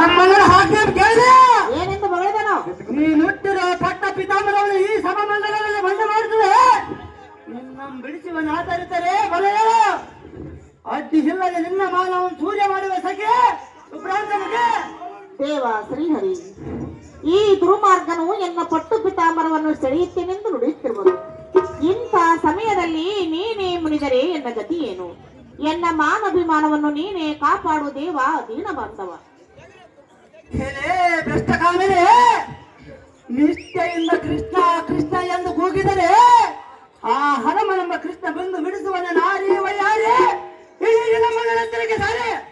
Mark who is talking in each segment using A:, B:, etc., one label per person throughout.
A: ನಮ್ಮನ್ನ ಹಾಕಿ ಕೇಳಿದೆ.
B: ಏನೆಂದು ಮಗಳಿದನು?
A: ನೀನು ಹುಟ್ಟಿರೋ ಪಟ್ಟ ಪಿತಾಮರವನ್ನು ಈ ಸಭಾಮಂಡಲದಲ್ಲಿ ಬಂದ ಮಾಡುತ್ತದೆ ನಿನ್ನ ಬಿಡಿಸುವ ಆತರಿತಾರೆ ಬಲೆ ಅಡ್ಡಿ ಇಲ್ಲದೆ ನಿನ್ನ ಮಾನವನ್ನು ಸೂರ್ಯ ಮಾಡುವ ಸಖೆ ಸುಬ್ರಾಂತನಿಗೆ
B: ದೇವ ಶ್ರೀಹರಿ ಈ ದುರ್ಮಾರ್ಗನು ಎನ್ನ ಪಟ್ಟು ಪಿತಾಮರವನ್ನು ಸೆಳೆಯುತ್ತೇನೆಂದು ನುಡಿಯುತ್ತಿರುವುದು. ಇಂಥ ಸಮಯದಲ್ಲಿ ನೀನೇ ಮುನಿದರೆ ಎನ್ನ ಗತಿ ಏನು? ಎನ್ನ ಮಾನಭಿಮಾನವನ್ನು ನೀನೇ ಕಾಪಾಡು ದೇವ ದೀನ ಬಾಂಧವ.
A: ಹೇಳೇ, ಭ್ರಷ್ಟ ಕಾಮಿನೆ ನಿಷ್ಠೆಯಿಂದ ಕೃಷ್ಣ ಕೃಷ್ಣ ಎಂದು ಕೂಗಿದರೆ, ಆ ಹನುಮನೆಂಬ ಕೃಷ್ಣ ಬಂದು ಬಿಡಿಸುವನ ನಾರಿ ವಯಾರಿ ಈ ನಮ್ಮ ತಿರುಗಿ ಸಾರೆ
C: ಸೀರೆ.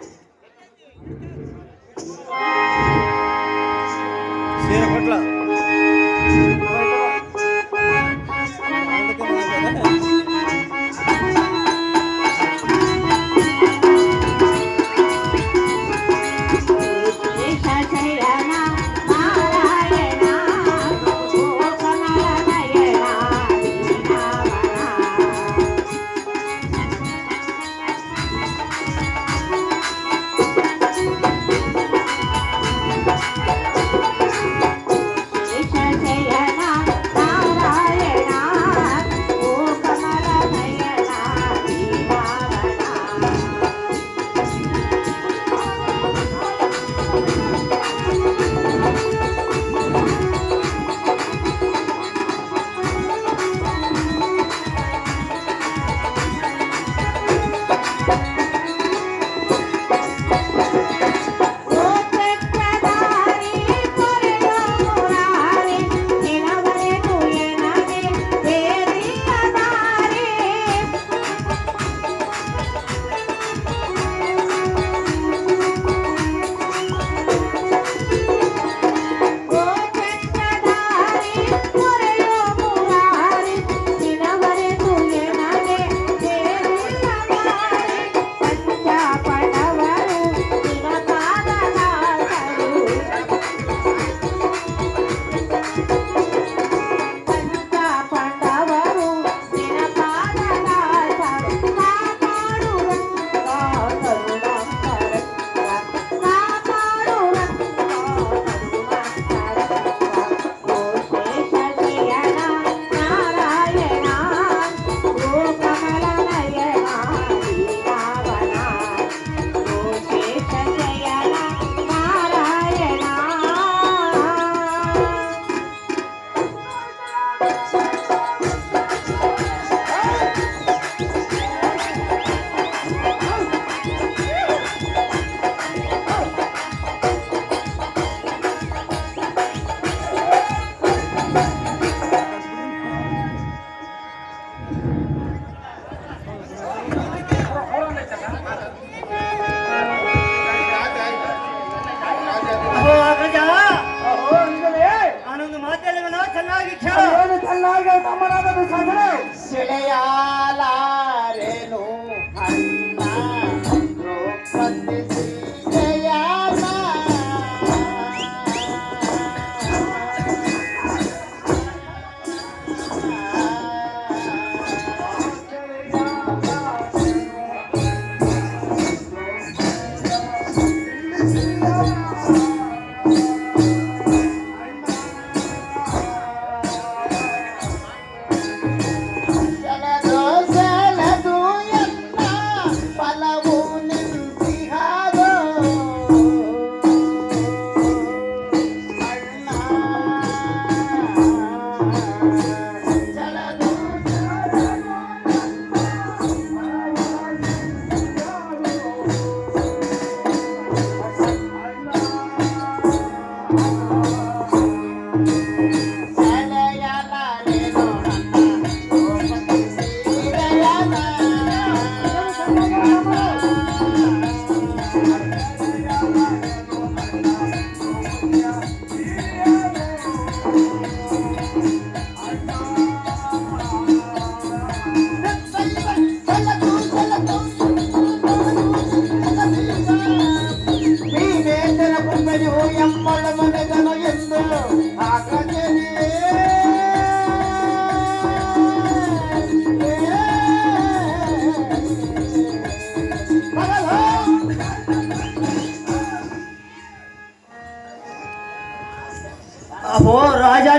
A: ಚೆನ್ನಾಗಿ ತಮ್ಮನಾದ
D: ಸೆಳೆಯಾಲಾರೆನು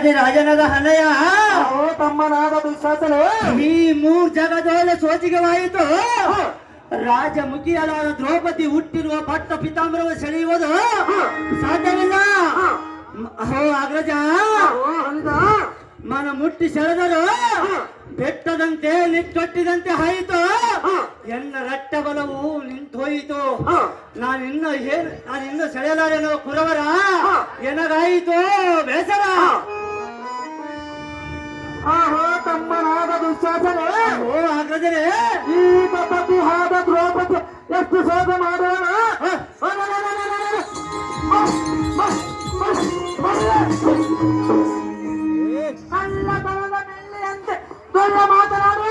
A: ರಾಜಾದಿ ರಾಜನದ ಹನಯ
E: ಓ ತಮ್ಮನಾದ ದುಶ್ಯಾಸನೆ
A: ಈ ಮೂರ್ ಜಗದೋಲೆ ಸೋಚಿಗವಾಯಿತು ರಾಜಮುಖಿಯಲಾದ ದ್ರೌಪದಿ ಹುಟ್ಟಿರುವ ಪಟ್ಟ ಪಿತಾಂಬರವ ಸೆಳೆಯುವುದು ಸಾಧ್ಯವಿಲ್ಲ. ಅಹೋ ಅಗ್ರಜ. ಮನ ಮುಟ್ಟಿ ಸೆಳೆದರು ಬೆಟ್ಟದಂತೆ ನಿಟ್ಟೊಟ್ಟಿದಂತೆ ಹಾಯಿತೋ. ಎನ್ನ ರಟ್ಟ ಬಲವು ನಿಂತೋಯಿತು ನಾನಿನ್ನ ಏನು ನಾನಿನ್ನ ಸೆಳೆಯಲಾರೆನೋ ಕುರವರ. ಎನಗಾಯಿತು ಬೇಸರ.
E: ತಮ್ಮನಾದ ದುಶ್ಯಾಸನೆ
A: ಓ ಅಗ್ರಜರೇ
E: ಈ ಪತಿಹಾದ ದ್ರೌಪದಿ ಎಷ್ಟು ಶೋಧ ಮಾಡೋಣ ಕಳ್ಳ ಕಳ್ಳದ ಬೆಳ್ಳಿಯಂತೆ ದೊಡ್ಡ ಮಾತನಾಡು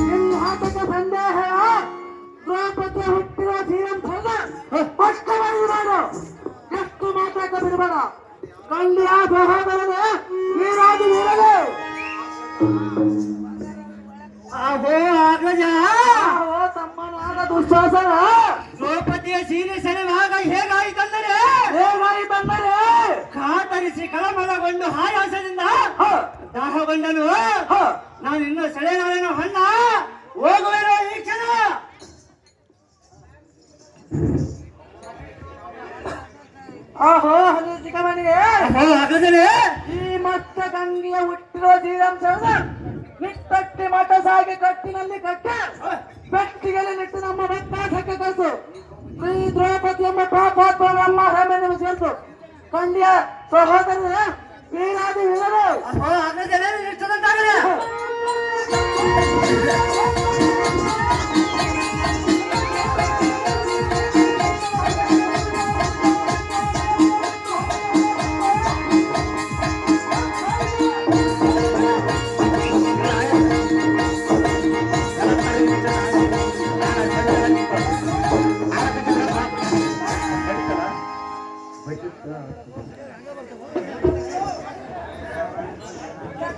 E: ನಿನ್ನ ಆಟಕ್ಕೆ ಸಂದೇಹ ದ್ರೌಪದಿ ಹುಟ್ಟಿರುವ ಶ್ರೀರಂತ ಸ್ಪಷ್ಟವಾಗಿ ಮಾಡು ಎಷ್ಟು ಮಾತಾಕ ಬಿಡಬೇಡ ಕಂಡಿಯ ಸಹೋದರನೇ ದುಶ್ವಾಸನ.
A: ದ್ರೌಪದಿಯ ಸೀರೆ ಸೆಳೆವಾಗ ಹೇಗಾಯಿತಂದರೆ
E: ಹೇಗಾಗಿ ಬಂದರೆ?
A: ಕಾತರಿಸಿ ಕಳಮಳಗೊಂಡು ಹಾಯಾಸದಿಂದ ದಾಹಗೊಂಡನು. ನಾನು ಇನ್ನು ಸೆಳೆಯಲಾರೆನೋ ಹಣ್ಣ ಹೋಗುವೆನೋ ಈ ಕ್ಷಣ.
E: ಆಹೋ ಹನಿ ಚಿಕ್ಕಮನಿಗೆ
A: ಆಗದನೆ
E: ಈ ಮತ್ತ ಗಂಗೆಯ ಹುಟ್ಟಿರೋ ಶ್ರೀರಂಶ ನಿಟ್ಟಟ್ಟಿ ಮಠ ಸಾಗಿ ಕಟ್ಟಿನಲ್ಲಿ ಕಟ್ಟ. ಪೆಟ್ಟಿಗೆಲ್ಲ ನಿಟ್ಟು ನಮ್ಮ ಬೆಟ್ಟಾಸಕ್ಕೆ ಕಸು ಶ್ರೀ ದ್ರೌಪದಿ ಎಂಬ ಪಾಪಾತ್ಮ ನಮ್ಮ ಹೆಮ್ಮೆಯನ್ನು ಸೇರಿತು ಕಂಡಿಯ ಸಹೋದರ ಏನಾದಿ ವಿಧರು
A: ಅಹೋ ಅಗ್ರಜರೇ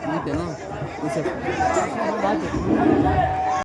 A: ಆಯ್ತೇನೋ